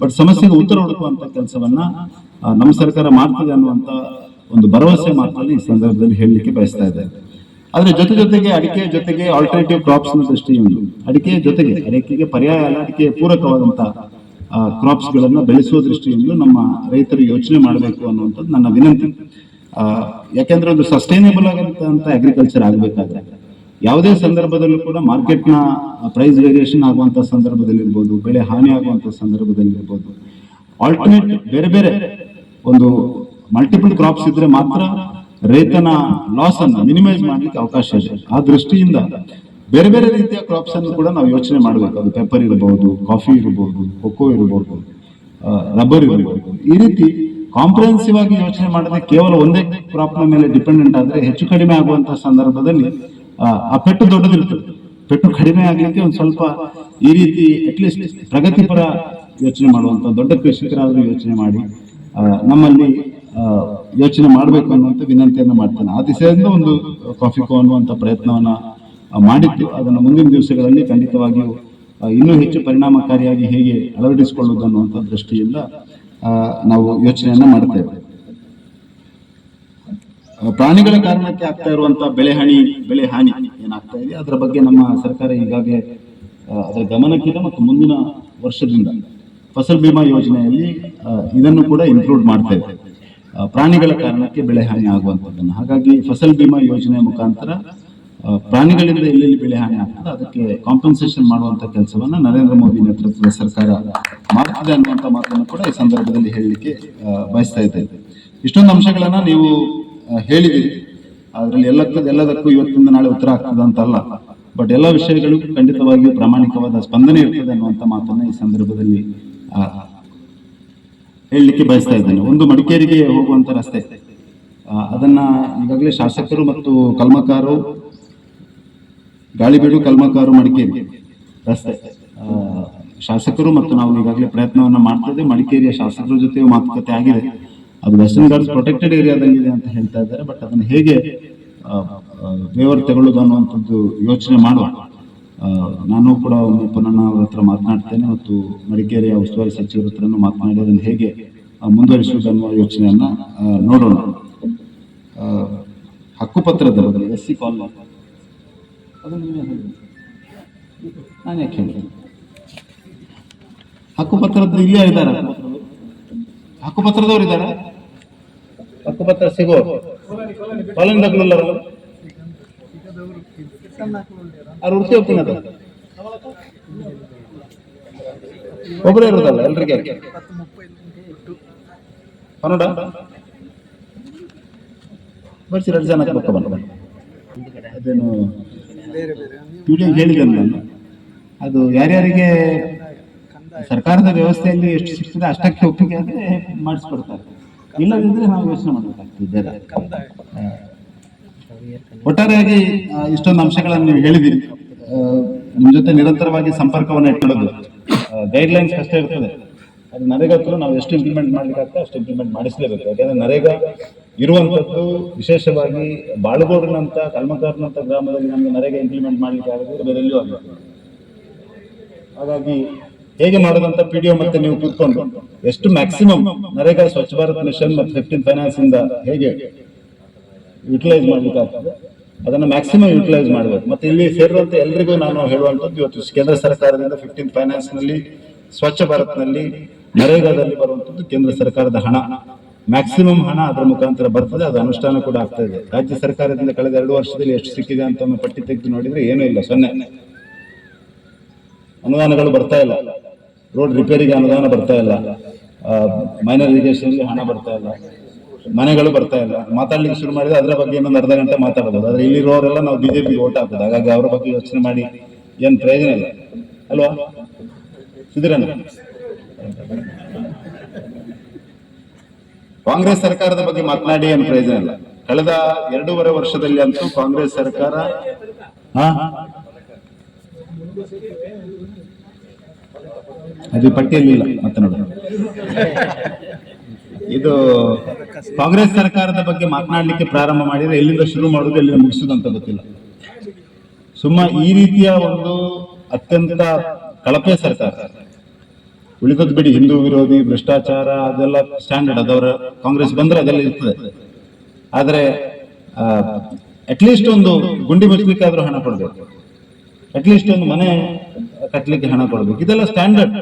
A: ಬಟ್ ಸಮಸ್ಯೆಗೆ ಉತ್ತರ ಹುಡುಕುವಂತ ಕೆಲಸವನ್ನ ನಮ್ಮ ಸರ್ಕಾರ ಮಾಡ್ತದೆ ಅನ್ನುವಂತ ಒಂದು ಭರವಸೆ ಮಾತನ್ನು ಈ ಸಂದರ್ಭದಲ್ಲಿ ಹೇಳಲಿಕ್ಕೆ ಬಯಸ್ತಾ ಇದ್ದೇನೆ. ಅದರ ಜೊತೆ ಜೊತೆಗೆ ಅಡಿಕೆ ಜೊತೆಗೆ ಆಲ್ಟರ್ನೇಟಿವ್ ಕ್ರಾಪ್ಸ್ ದೃಷ್ಟಿಯಿಂದ, ಅಡಿಕೆ ಜೊತೆಗೆ, ಅಡಿಕೆಗೆ ಪರ್ಯಾಯ ಅಲ್ಲ ಅಡಿಕೆ ಪೂರಕವಾದಂತ ಕ್ರಾಪ್ಸ್ ಗಳನ್ನ ಬೆಳೆಸುವ ದೃಷ್ಟಿಯಿಂದ ನಮ್ಮ ರೈತರು ಯೋಚನೆ ಮಾಡಬೇಕು ಅನ್ನುವಂಥದ್ದು ನನ್ನ ವಿನಂತಿ. ಯಾಕೆಂದ್ರೆ ಒಂದು ಸಸ್ಟೈನೇಬಲ್ ಆಗಿರ್ತಕ್ಕಂಥ ಅಗ್ರಿಕಲ್ಚರ್ ಆಗಬೇಕಾದ್ರೆ ಯಾವುದೇ ಸಂದರ್ಭದಲ್ಲೂ ಕೂಡ ಮಾರ್ಕೆಟ್ನ ಪ್ರೈಸ್ ವೇರಿಯೇಷನ್ ಆಗುವಂತ ಸಂದರ್ಭದಲ್ಲಿರ್ಬೋದು, ಬೆಳೆ ಹಾನಿ ಆಗುವಂತ ಸಂದರ್ಭದಲ್ಲಿರ್ಬೋದು. ಆಲ್ಟರ್ನೇಟ್ ಬೇರೆ ಬೇರೆ ಒಂದು ಮಲ್ಟಿಪಲ್ ಕ್ರಾಪ್ಸ್ ಇದ್ರೆ ಮಾತ್ರ ರೈತನ ಲಾಸ್ ಅನ್ನು ಮಿನಿಮೈಸ್ ಮಾಡಲಿಕ್ಕೆ ಅವಕಾಶ ಇದೆ. ಆ ದೃಷ್ಟಿಯಿಂದ ಬೇರೆ ಬೇರೆ ರೀತಿಯ ಕ್ರಾಪ್ಸ್ ಅನ್ನು ಕೂಡ ನಾವು ಯೋಚನೆ ಮಾಡಬೇಕು. ಅದು ಪೆಪ್ಪರ್ ಇರಬಹುದು ಕಾಫಿ ಇರಬಹುದು ಕೊಕೋ ಇರಬಹುದು ರಬ್ಬರ್ ಇರಬಹುದು ಈ ರೀತಿ ಕಾಂಪ್ರಹೆನ್ಸಿವ್ ಆಗಿ ಯೋಚನೆ ಮಾಡದೆ ಕೇವಲ ಒಂದೇ ಕ್ರಾಪ್ನ ಮೇಲೆ ಡಿಪೆಂಡೆಂಟ್ ಆದ್ರೆ ಹೆಚ್ಚು ಕಡಿಮೆ ಆಗುವಂತಹ ಸಂದರ್ಭದಲ್ಲಿ ಆ, ಆ ಪೆಟ್ಟು ದೊಡ್ಡದಿರ್ತದೆ. ಪೆಟ್ಟು ಕಡಿಮೆ ಆಗಲಿಕ್ಕೆ ಒಂದು ಸ್ವಲ್ಪ ಈ ರೀತಿ ಅಟ್ಲೀಸ್ಟ್ ಪ್ರಗತಿಪರ ಯೋಚನೆ ಮಾಡುವಂತ ದೊಡ್ಡ ಕೃಷಿಕರಾದರೂ ಯೋಚನೆ ಮಾಡಿ ನಮ್ಮಲ್ಲಿ ಯೋಚನೆ ಮಾಡಬೇಕು ಅನ್ನುವಂಥ ವಿನಂತಿಯನ್ನು ಮಾಡ್ತೇನೆ. ಆ ದಿಸೆಯಿಂದ ಒಂದು ಕಾಫಿ ಕೋ ಅನ್ನುವಂಥ ಪ್ರಯತ್ನವನ್ನ ಮಾಡಿದ್ದು. ಅದನ್ನು ಮುಂದಿನ ದಿವಸಗಳಲ್ಲಿ ಖಂಡಿತವಾಗಿಯೂ ಇನ್ನೂ ಹೆಚ್ಚು ಪರಿಣಾಮಕಾರಿಯಾಗಿ ಹೇಗೆ ಅಳವಡಿಸಿಕೊಳ್ಳುವುದು ಅನ್ನುವಂಥ ದೃಷ್ಟಿಯಿಂದ ನಾವು ಯೋಚನೆಯನ್ನು ಮಾಡ್ತೇವೆ ಪ್ರಾಣಿಗಳ ಕಾರಣಕ್ಕೆ ಆಗ್ತಾ ಇರುವಂತಹ ಬೆಳೆ ಹಾನಿ ಬೆಳೆ ಹಾನಿ ಏನಾಗ್ತಾ ಇದೆ? ಅದರ ಬಗ್ಗೆ ನಮ್ಮ ಸರ್ಕಾರ ಈಗಾಗಲೇ ಅದರ ಗಮನಕ್ಕಿದೆ ಮತ್ತು ಮುಂದಿನ ವರ್ಷದಿಂದ ಫಸಲ್ ಬಿಮಾ ಯೋಜನೆಯಲ್ಲಿ ಇದನ್ನು ಕೂಡ ಇನ್ಕ್ಲೂಡ್ ಮಾಡ್ತೇವೆ ಪ್ರಾಣಿಗಳ ಕಾರಣಕ್ಕೆ ಬೆಳೆ ಹಾನಿ ಆಗುವಂಥದ್ದನ್ನು. ಹಾಗಾಗಿ ಫಸಲ್ ಬಿಮಾ ಯೋಜನೆ ಮುಖಾಂತರ ಪ್ರಾಣಿಗಳಿಂದ ಎಲ್ಲೆಲ್ಲಿ ಬೆಳೆ ಹಾನಿ ಆಗ್ತದೆ ಅದಕ್ಕೆ ಕಾಂಪನ್ಸೇಷನ್ ಮಾಡುವಂತ ಕೆಲಸವನ್ನ ನರೇಂದ್ರ ಮೋದಿ ನೇತೃತ್ವದ ಸರ್ಕಾರ ಮಾಡ್ತಿದೆ ಅನ್ನುವಂಥ ಮಾತನ್ನು ಕೂಡ ಈ ಸಂದರ್ಭದಲ್ಲಿ ಹೇಳಲಿಕ್ಕೆ ಬಯಸ್ತಾ ಇದ್ದೇವೆ ಇಷ್ಟೊಂದು ಅಂಶಗಳನ್ನ ನೀವು ಹೇಳಿದಿರಿ ಅದರಲ್ಲಿ ಎಲ್ಲಕ್ಕೂ, ಎಲ್ಲದಕ್ಕೂ ಇವತ್ತಿಂದ ನಾಳೆ ಉತ್ತರ ಆಗ್ತದೆ ಅಂತಲ್ಲ. ಬಟ್ ಎಲ್ಲ ವಿಷಯಗಳು ಖಂಡಿತವಾಗಿಯೂ ಪ್ರಾಮಾಣಿಕವಾದ ಸ್ಪಂದನೆ ಇರ್ತದೆ ಅನ್ನುವಂತ ಮಾತನ್ನ ಈ ಸಂದರ್ಭದಲ್ಲಿ ಹೇಳಲಿಕ್ಕೆ ಬಯಸ್ತಾ ಇದ್ದೇನೆ. ಒಂದು ಮಡಿಕೇರಿಗೆ ಹೋಗುವಂತ ರಸ್ತೆ ಅದನ್ನ ಈಗಾಗಲೇ ಶಾಸಕರು ಮತ್ತು ಕಲ್ಮಕಾರು ಗಾಳಿಬೀಡು, ಕಲ್ಮಕಾರು ಮಡಿಕೇರಿ. ರಸ್ತೆ. ಶಾಸಕರು ಮತ್ತು ನಾವು ಈಗಾಗಲೇ ಪ್ರಯತ್ನವನ್ನು ಮಾಡ್ತಿದ್ದೇವೆ ಮಡಿಕೇರಿಯ ಶಾಸಕರ ಜೊತೆ ಮಾತುಕತೆ ಆಗಿದೆ. ಅದು ವೆಸ್ಟರ್ನ್ ಗಾರ್ಡ್ಸ್ ಪ್ರೊಟೆಕ್ಟೆಡ್ ಏರಿಯಾದಲ್ಲಿದೆ ಅಂತ ಹೇಳ್ತಾ ಇದ್ದಾರೆ. ಬಟ್ ಅದನ್ನು ಹೇಗೆ ವೇವರ್ ತಗೊಳ್ಳೋದು ಅನ್ನುವಂಥದ್ದು ಯೋಚನೆ ಮಾಡುವ ನಾನು ಕೂಡ ಒಮ್ಮೆ ಪುನಃ ಅವರ ಹತ್ರ ಮಾತನಾಡ್ತೇನೆ ಮತ್ತು ಮಡಿಕೇರಿಯ ಉಸ್ತುವಾರಿ ಸಚಿವರ ಹತ್ರನೂ ಮಾತನಾಡಿ ಅದನ್ನು ಹೇಗೆ ಮುಂದುವರಿಸುವುದು ಅನ್ನುವ ಯೋಚನೆಯನ್ನು ನೋಡೋಣ. ಹಕ್ಕುಪತ್ರದ ಬಗ್ಗೆ, ಎಸ್ ಸಿ ಕಾಲ್ ಅದು ನೀವೇ ಹೇಳಿ ನಾನು ಯಾಕೆ ಹೇಳಿ ಹಕ್ಕುಪತ್ರದ ಇಲ್ಲೇ ಇದ್ದಾರೆ? ಹಕ್ಕುಪತ್ರದವ್ರು ಇದ್ದಾರೆ? ಹಕ್ಕುಪತ್ರ ಸಿಗೋ. ಕಾಲಂದಾಗ್ಲಿಲ್ಲ ಅವ್ರು ಉಡ್ತಿ ಹೋಗ್ತೀನಿ ಅದು? ಒಬ್ಬರೇ ಇರೋದಲ್ಲ ಎಲ್ರಿಗೆ? ಕನ್ನಡ? ಬರ್ಸಿ ಎರಡು ಜನ ಅದೇನು ವಿಡಿಯೋ ಹೇಳಿದೆ ನಾನು ಅದು ಯಾರ್ಯಾರಿಗೆ ಸರ್ಕಾರದ ವ್ಯವಸ್ಥೆಯಲ್ಲಿ ಎಷ್ಟು ಸಿಗ್ತದೆ ಅಷ್ಟಕ್ಕೆ ಒಪ್ಪಿಗೆ ಆದರೆ ಮಾಡಿಸ್ಕೊಡ್ತಾರೆ. ಇಲ್ಲದಿದ್ರೆ ನಾವು ಯೋಚನೆ ಮಾಡಬೇಕಾಗ್ತದೆ ಒಟ್ಟಾರೆಯಾಗಿ ಇಷ್ಟೊಂದು ಅಂಶಗಳನ್ನು ನೀವು ಹೇಳಿದಿರಿ ನಿಮ್ಮ ನಿಮ್ ಜೊತೆ ನಿರಂತರವಾಗಿ ಸಂಪರ್ಕವನ್ನು ಇಟ್ಕೊಳ್ಳೋದು ಗೈಡ್ಲೈನ್ಸ್ ಅಷ್ಟೇ ಇರ್ತದೆ. ಅದು ನರೇಗಾ ಹತ್ರ ನಾವು ಎಷ್ಟು ಇಂಪ್ಲಿಮೆಂಟ್ ಮಾಡ್ಲಿಕ್ಕೆ ಅಷ್ಟು ಇಂಪ್ಲಿಮೆಂಟ್ ಮಾಡಿಸಲೇಬೇಕು. ಯಾಕಂದ್ರೆ ನರೇಗಾ ಇರುವಂತದ್ದು ವಿಶೇಷವಾಗಿ ಬಾಳುಗೋಡಿನಂತ ಕಲ್ಮಕಾರ್ನಂತ ಗ್ರಾಮದಲ್ಲಿ ನಮಗೆ ನರೇಗಾ ಇಂಪ್ಲಿಮೆಂಟ್ ಮಾಡ್ಲಿಕ್ಕೆ ಆಗದಿದ್ರೆ ಬೇರೆ ಎಲ್ಲಿಯೂ ಹಾಗಾಗಿ ಹೇಗೆ ಮಾಡೋದಂತ ಪಿ ಡಿ ಮತ್ತೆ ನೀವು ಕೂತ್ಕೊಂಡು ಎಷ್ಟು ಮ್ಯಾಕ್ಸಿಮಮ್ ನರೇಗಾ ಸ್ವಚ್ಛ ಭಾರತ್ ಮಿಷನ್ ಮತ್ತು ಫಿಫ್ಟೀನ್ ಫೈನಾನ್ಸ್ ಇಂದ ಹೇಗೆ ಯುಟಿಲೈಸ್ ಮಾಡ್ಲಿಕ್ಕೆ ಆಗ್ತದೆ ಅದನ್ನ ಮ್ಯಾಕ್ಸಿಮಮ್ ಯುಟಿಲೈಸ್ ಮಾಡಬೇಕು. ಮತ್ತೆ ಇಲ್ಲಿ ಸೇರುವಂತ ಎಲ್ರಿಗೂ ನಾನು ಹೇಳುವಂತದ್ದು ಇವತ್ತು ಕೇಂದ್ರ ಸರ್ಕಾರದಿಂದ ಫಿಫ್ಟೀನ್ ಫೈನಾನ್ಸ್ನಲ್ಲಿ, ಸ್ವಚ್ಛ ಭಾರತ್ನಲ್ಲಿ ನರೇಗಾದಲ್ಲಿ ಬರುವಂತದ್ದು ಕೇಂದ್ರ ಸರ್ಕಾರದ ಹಣ. ಮ್ಯಾಕ್ಸಿಮಮ್ ಹಣ ಅದರ ಮುಖಾಂತರ ಬರ್ತದೆ, ಅದು ಅನುಷ್ಠಾನ ಕೂಡ ಆಗ್ತಾ ಇದೆ. ರಾಜ್ಯ ಸರ್ಕಾರದಿಂದ ಕಳೆದ ಎರಡು ವರ್ಷದಲ್ಲಿ ಎಷ್ಟು ಸಿಕ್ಕಿದೆ ಅಂತ ಪಟ್ಟಿ ತೆಗೆದು ನೋಡಿದ್ರೆ ಏನೂ ಇಲ್ಲ, ಸೊನ್ನೆ. ಅನುದಾನಗಳು ಬರ್ತಾ ಇಲ್ಲ. ರೋಡ್ ರಿಪೇರಿಗೆ ಅನುದಾನ ಬರ್ತಾ ಇಲ್ಲ. ಮೈನರ್ ಇರಿಗೇಷನ್ಗೆ ಹಣ ಬರ್ತಾ ಇಲ್ಲ. ಮನೆಗಳು ಬರ್ತಾ ಇಲ್ಲ. ಮಾತಾಡ್ಲಿಕ್ಕೆ ಶುರು ಮಾಡಿದ್ರೆ ಅದರ ಬಗ್ಗೆ ಇನ್ನೊಂದು ಅರ್ಧ ಗಂಟೆ ಮಾತಾಡಬಹುದು ಆದ್ರೆ ಇಲ್ಲಿರುವವರೆಲ್ಲ ನಾವು ಬಿಜೆಪಿ ಓಟ್ ಹಾಕೋದು. ಹಾಗಾಗಿ ಅವರ ಬಗ್ಗೆ ಯೋಚನೆ ಮಾಡಿ, ಏನು ಪ್ರಯೋಜನ ಇಲ್ಲ. ಅಲ್ವಾ? ಸಿದ್ದರಣ್ಣ ಕಾಂಗ್ರೆಸ್ ಸರ್ಕಾರದ ಬಗ್ಗೆ ಮಾತನಾಡಿ ಏನು ಪ್ರಯೋಜನ ಇಲ್ಲ. ಕಳೆದ ಎರಡೂವರೆ ವರ್ಷದಲ್ಲಿ ಅಂತೂ ಕಾಂಗ್ರೆಸ್ ಸರ್ಕಾರ ಅದು ಪಟ್ಟಿಯಲ್ಲಿ ಇಲ್ಲ ಮತ್ತೆ ನೋಡ. ಇದು ಕಾಂಗ್ರೆಸ್ ಸರ್ಕಾರದ ಬಗ್ಗೆ ಮಾತನಾಡಲಿಕ್ಕೆ ಪ್ರಾರಂಭ ಮಾಡಿದ್ರೆ ಎಲ್ಲಿಂದ ಶುರು ಮಾಡುದು ಎಲ್ಲಿಂದ ಮುಗಿಸುದು ಅಂತ ಗೊತ್ತಿಲ್ಲ. ಸುಮ್ಮ ಈ ರೀತಿಯ ಒಂದು ಅತ್ಯಂತ ಕಳಪೆ ಸರ್ಕಾರ. ಉಳಿದದ್ದು ಬಿಡಿ ಹಿಂದೂ ವಿರೋಧಿ, ಭ್ರಷ್ಟಾಚಾರ, ಅದೆಲ್ಲ ಸ್ಟ್ಯಾಂಡರ್ಡ್ ಅದವರ ಕಾಂಗ್ರೆಸ್ ಬಂದ್ರೆ ಅದೆಲ್ಲ ಇರ್ತದೆ. ಆದರೆ ಅಟ್ಲೀಸ್ಟ್ ಒಂದು ಗುಂಡಿ ಮುಚ್ಚಲಿಕ್ಕೆ ಆದ್ರೂ ಹಣ ಕೊಡ್ಬೇಕು. ಅಟ್ಲೀಸ್ಟ್ ಒಂದು ಮನೆ ಕಟ್ಟಲಿಕ್ಕೆ ಹಣ ಕೊಡಬೇಕು. ಇದೆಲ್ಲ ಸ್ಟ್ಯಾಂಡರ್ಡ್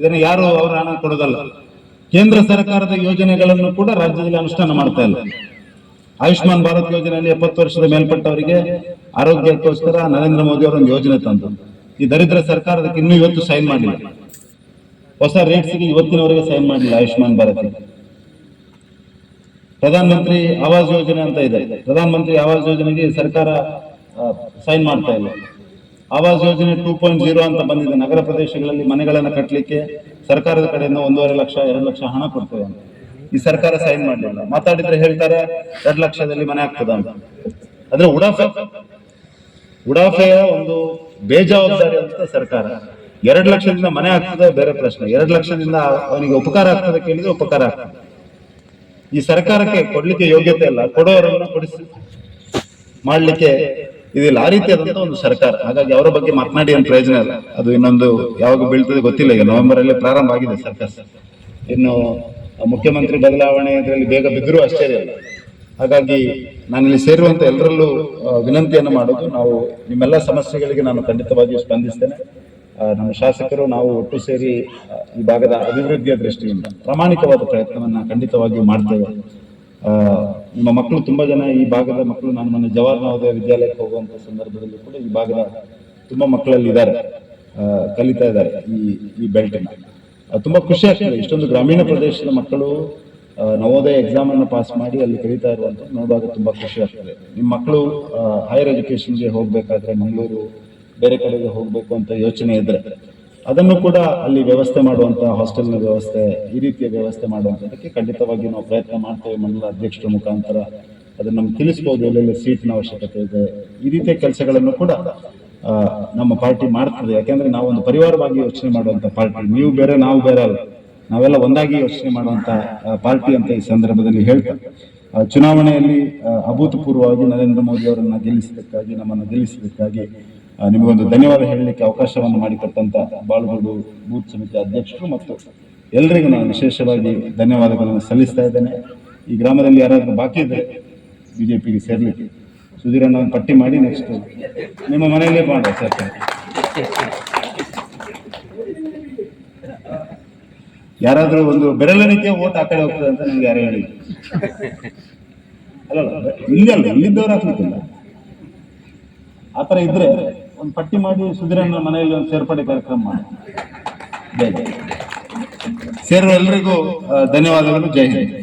A: ಇದನ್ನು ಯಾರು ಅವರು ಹಣ ಕೊಡೋದಲ್ಲ. ಕೇಂದ್ರ ಸರ್ಕಾರದ ಯೋಜನೆಗಳನ್ನು ಕೂಡ ರಾಜ್ಯದಲ್ಲಿ ಅನುಷ್ಠಾನ ಮಾಡ್ತಾ ಇಲ್ಲ. ಆಯುಷ್ಮಾನ್ ಭಾರತ್ ಯೋಜನೆಯಲ್ಲಿ ಎಪ್ಪತ್ತು ವರ್ಷದ ಮೇಲ್ಪಟ್ಟವರಿಗೆ ಆರೋಗ್ಯಕ್ಕೋಸ್ಕರ ನರೇಂದ್ರ ಮೋದಿ ಅವರೊಂದು ಯೋಜನೆ ತಂದು ಈ ದರಿದ್ರ ಸರ್ಕಾರದಕ್ಕೆ ಇನ್ನೂ ಇವತ್ತು ಸೈನ್ ಮಾಡಲಿಲ್ಲ ಹೊಸ ರೇಟ್ಸ್ಗೆ ಇವತ್ತಿನವರೆಗೆ ಸೈನ್ ಮಾಡಲಿಲ್ಲ ಆಯುಷ್ಮಾನ್ ಭಾರತ್. ಪ್ರಧಾನ ಮಂತ್ರಿ ಆವಾಸ್ ಯೋಜನೆ ಅಂತ ಇದೆ. ಪ್ರಧಾನ ಮಂತ್ರಿ ಆವಾಸ್ ಯೋಜನೆಗೆ ಸರ್ಕಾರ ಸೈನ್ ಮಾಡ್ತಾ ಇಲ್ಲ. ಆವಾಸ್ ಯೋಜನೆ ಟೂ ಪಾಯಿಂಟ್ ಜೀರೋ ಅಂತ ಬಂದಿದೆ. ನಗರ ಪ್ರದೇಶಗಳಲ್ಲಿ ಮನೆಗಳನ್ನು ಕಟ್ಟಲಿಕ್ಕೆ ಸರ್ಕಾರದ ಕಡೆಯಿಂದ ಒಂದೂವರೆ ಲಕ್ಷ, ಎರಡು ಲಕ್ಷ ಹಣ ಕೊಡ್ತೇವೆ ಅಂತ. ಈ ಸರ್ಕಾರ ಸೈನ್ ಮಾಡಲಿಲ್ಲ. ಮಾತಾಡಿದ್ರೆ ಹೇಳ್ತಾರೆ, ಎರಡು ಲಕ್ಷದಲ್ಲಿ ಮನೆ ಆಗ್ತದ ಅಂತ. ಅಂದ್ರೆ ಉಡಾಫೆ, ಉಡಾಫೆಯ ಒಂದು ಬೇಜವಾಬ್ದಾರಿ ಅಂತ ಸರ್ಕಾರ. ಎರಡು ಲಕ್ಷದಿಂದ ಮನೆ ಆಗ್ತದೆ ಬೇರೆ ಪ್ರಶ್ನೆ. ಎರಡು ಲಕ್ಷದಿಂದ ಅವನಿಗೆ ಉಪಕಾರ ಆಗ್ತದೆ ಕೇಳಿದ್ರೆ ಉಪಕಾರ ಆಗ್ತದೆ. ಈ ಸರ್ಕಾರಕ್ಕೆ ಕೊಡ್ಲಿಕ್ಕೆ ಯೋಗ್ಯತೆ ಇಲ್ಲ. ಕೊಡೋರನ್ನ ಕೊಡಿಸಿ ಮಾಡ್ಲಿಕ್ಕೆ ಇದಿಲ್ಲ. ಆ ರೀತಿಯಾದಂತ ಒಂದು ಸರ್ಕಾರ. ಹಾಗಾಗಿ ಅವರ ಬಗ್ಗೆ ಮಾತನಾಡಿ ಏನು ಪ್ರಯೋಜನ ಇಲ್ಲ. ಅದು ಇನ್ನೊಂದು ಯಾವಾಗ ಬೀಳ್ತದೆ ಗೊತ್ತಿಲ್ಲ. ಈಗ ನವೆಂಬರ್ ಅಲ್ಲಿ ಪ್ರಾರಂಭ ಆಗಿದೆ ಸರ್ಕಾರ. ಇನ್ನು ಮುಖ್ಯಮಂತ್ರಿ ಬದಲಾವಣೆ ಇದರಲ್ಲಿ ಬೇಗ ಬಿದ್ದರೂ ಆಶ್ಚರ್ಯ ಇಲ್ಲ. ಹಾಗಾಗಿ ನಾನಿಲ್ಲಿ ಸೇರುವಂತ ಎಲ್ಲರಲ್ಲೂ ವಿನಂತಿಯನ್ನು ಮಾಡೋದು ನಾವು ನಿಮ್ಮೆಲ್ಲ ಸಮಸ್ಯೆಗಳಿಗೆ ನಾನು ಖಂಡಿತವಾಗಿಯೂ ಸ್ಪಂದಿಸ್ತೇನೆ. ನಮ್ಮ ಶಾಸಕರು ನಾವು ಒಟ್ಟು ಸೇರಿ ಈ ಭಾಗದ ಅಭಿವೃದ್ಧಿಯ ದೃಷ್ಟಿಯಿಂದ ಪ್ರಾಮಾಣಿಕವಾದ ಪ್ರಯತ್ನವನ್ನು ಖಂಡಿತವಾಗಿಯೂ ಮಾಡ್ತೇವೆ. ನಮ್ಮ ಮಕ್ಕಳು ತುಂಬಾ ಜನ, ಈ ಭಾಗದ ಮಕ್ಕಳು, ನಾನು ಮೊನ್ನೆ ಜವಾಹರ್ ನವೋದಯ ವಿದ್ಯಾಲಯಕ್ಕೆ ಹೋಗುವಂತ ಸಂದರ್ಭದಲ್ಲಿ ಕೂಡ ಈ ಭಾಗದ ತುಂಬಾ ಮಕ್ಕಳಲ್ಲಿ ಇದ್ದಾರೆ. ಕಲಿತಾ ಇದ್ದಾರೆ ಈ ಈ ಬೆಲ್ಟಿನ. ತುಂಬಾ ಖುಷಿ ಆಗ್ತದೆ. ಇಷ್ಟೊಂದು ಗ್ರಾಮೀಣ ಪ್ರದೇಶದ ಮಕ್ಕಳು ನವೋದಯ ಎಕ್ಸಾಮ್ ಅನ್ನು ಪಾಸ್ ಮಾಡಿ ಅಲ್ಲಿ ಕಲಿತಾ ಇರುವಂತ ನೋಡುವಾಗ ತುಂಬಾ ಖುಷಿ ಆಗ್ತದೆ. ನಿಮ್ಮ ಮಕ್ಕಳು ಹೈಯರ್ ಎಜುಕೇಶನ್ಗೆ ಹೋಗಬೇಕಾದ್ರೆ ಮಂಗಳೂರು ಬೇರೆ ಕಡೆಗೆ ಹೋಗಬೇಕು ಅಂತ ಯೋಚನೆ ಇದ್ದರೆ ಅದನ್ನು ಕೂಡ ಅಲ್ಲಿ ವ್ಯವಸ್ಥೆ ಮಾಡುವಂಥ ಹಾಸ್ಟೆಲ್ನ ವ್ಯವಸ್ಥೆ ಈ ರೀತಿಯ ವ್ಯವಸ್ಥೆ ಮಾಡುವಂಥದ್ದಕ್ಕೆ ಖಂಡಿತವಾಗಿ ನಾವು ಪ್ರಯತ್ನ ಮಾಡ್ತೇವೆ ಮಂಡಲ ಅಧ್ಯಕ್ಷರ ಮುಖಾಂತರ. ಅದನ್ನು ನಮ್ಗೆ ತಿಳಿಸ್ಬೋದು ಎಲ್ಲೆಲ್ಲಿ ಸೀಟ್ನ ಅವಶ್ಯಕತೆ ಇದೆ. ಈ ರೀತಿಯ ಕೆಲಸಗಳನ್ನು ಕೂಡ ನಮ್ಮ ಪಾರ್ಟಿ ಮಾಡ್ತದೆ. ಯಾಕೆಂದ್ರೆ ನಾವು ಒಂದು ಪರಿವಾರವಾಗಿ ಯೋಚನೆ ಮಾಡುವಂಥ ಪಾರ್ಟಿ. ನೀವು ಬೇರೆ ನಾವು ಬೇರೆ ಅಲ್ಲ. ನಾವೆಲ್ಲ ಒಂದಾಗಿ ಯೋಚನೆ ಮಾಡುವಂಥ ಪಾರ್ಟಿ ಅಂತ ಈ ಸಂದರ್ಭದಲ್ಲಿ ಹೇಳ್ತಾ ಚುನಾವಣೆಯಲ್ಲಿ ಅಭೂತಪೂರ್ವವಾಗಿ ನರೇಂದ್ರ ಮೋದಿ ಅವರನ್ನು ಗೆಲ್ಲಿಸಬೇಕಾಗಿ ನಮ್ಮನ್ನು ಗೆಲ್ಲಿಸಲಿಕ್ಕಾಗಿ ಆ, ನಿಮಗೊಂದು ಧನ್ಯವಾದ ಹೇಳಲಿಕ್ಕೆ ಅವಕಾಶವನ್ನು ಮಾಡಿಕೊಟ್ಟಂತ ಬಾಳುಗೋಡು ಬೂತ್ ಸಮಿತಿ ಅಧ್ಯಕ್ಷರು ಮತ್ತು ಎಲ್ಲರಿಗೂ ನಾನು ವಿಶೇಷವಾಗಿ ಧನ್ಯವಾದಗಳನ್ನು ಸಲ್ಲಿಸ್ತಾ ಇದ್ದೇನೆ. ಈ ಗ್ರಾಮದಲ್ಲಿ ಯಾರಾದರೂ ಬಾಕಿ ಇದ್ರೆ ಪಿಗೆ ಸೇರ್ಲಿಕ್ಕೆ. ಸುಧೀರಣ್ಣ ಪಟ್ಟಿ ಮಾಡಿ ನೆಕ್ಸ್ಟ್ ನಿಮ್ಮ ಮನೆಯಲ್ಲೇ ಮಾಡ ಸರ್. ಯಾರಾದರೂ ಒಂದು ಬೆರಳೆಣಿಕೆ ಓಟ್ ಆ ಕಡೆ ಹೋಗ್ತದೆ ಅಂತ ನನಗೆ ಯಾರು ಹೇಳಿ ಅಲ್ಲ, ಇಲ್ಲಿದ್ದವ್ರು ಹಾಕ್ಲಿಕ್ಕಿಲ್ಲ. ಆ ಥರ ಇದ್ರೆ ಒಂದು ಪಟ್ಟಿ ಮಾಡಿ ಸುಧೀರಣ್ಣ ಮನೆಯಲ್ಲಿ ಒಂದು ಸೇರ್ಪಡೆ ಕಾರ್ಯಕ್ರಮ ಮಾಡಿ. ಸೇರುವ ಎಲ್ಲರಿಗೂ ಧನ್ಯವಾದಗಳು. ಜೈ ಹಿಂದ್.